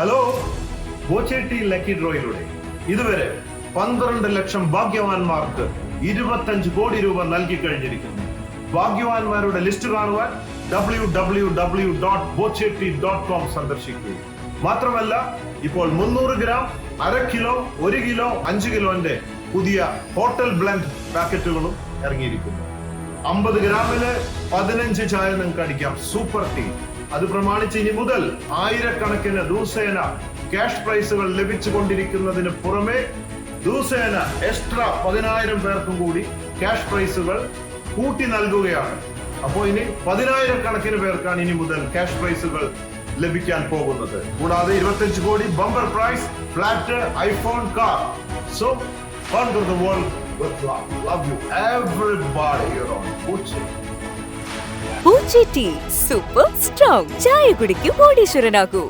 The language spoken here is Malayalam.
Hello ബോച്ചേട്ടി lucky ഡ്രോയിലൂടെ. ഇതുവരെ പന്ത്രണ്ട് ലക്ഷം ഭാഗ്യവാന്മാർക്ക് ഇരുപത്തഞ്ച് കോടി രൂപ നൽകി കഴിഞ്ഞിരിക്കുന്നു ഭാഗ്യവാന്മാരുടെ ലിസ്റ്റ് കാണുവാൻ W W W dot Bochetea dot com സന്ദർശിക്കൂ. മാത്രമല്ല ഇപ്പോൾ മുന്നൂറ് ഗ്രാം അര കിലോ ഒരു കിലോ അഞ്ച് കിലോന്റെ പുതിയ ഹോട്ടൽ ബ്ലെൻഡ് പാക്കറ്റുകളും ഇറങ്ങിയിരിക്കുന്നു. അമ്പത് ഗ്രാമിൽ പതിനഞ്ച് ചായ നിങ്ങൾക്ക് അടിക്കാം. Super tea. അത് പ്രമാണിച്ച് ഇനി മുതൽ ആയിരക്കണക്കിന് ദൂസേന ക്യാഷ് പ്രൈസുകൾ ലഭിച്ചു ലഭിച്ചുകൊണ്ടിരിക്കുന്നതിന് പുറമെ ദൂസേന എക്സ്ട്രാ പതിനായിരം പേർക്കും കൂടി ക്യാഷ് പ്രൈസുകൾ കൂട്ടി നൽകുകയാണ്. അപ്പോൾ ഇനി പതിനായിരക്കണക്കിന് പേർക്കാണ് ഇനി മുതൽ ക്യാഷ് പ്രൈസുകൾ ലഭിക്കാൻ പോകുന്നത്. കൂടാതെ ഇരുപത്തഞ്ച് crore bumper prize flat iPhone car. So congress world love with love. Love you, Boche tea super strong ചായ കുടിക്കും കോടീശ്വരനാകൂ.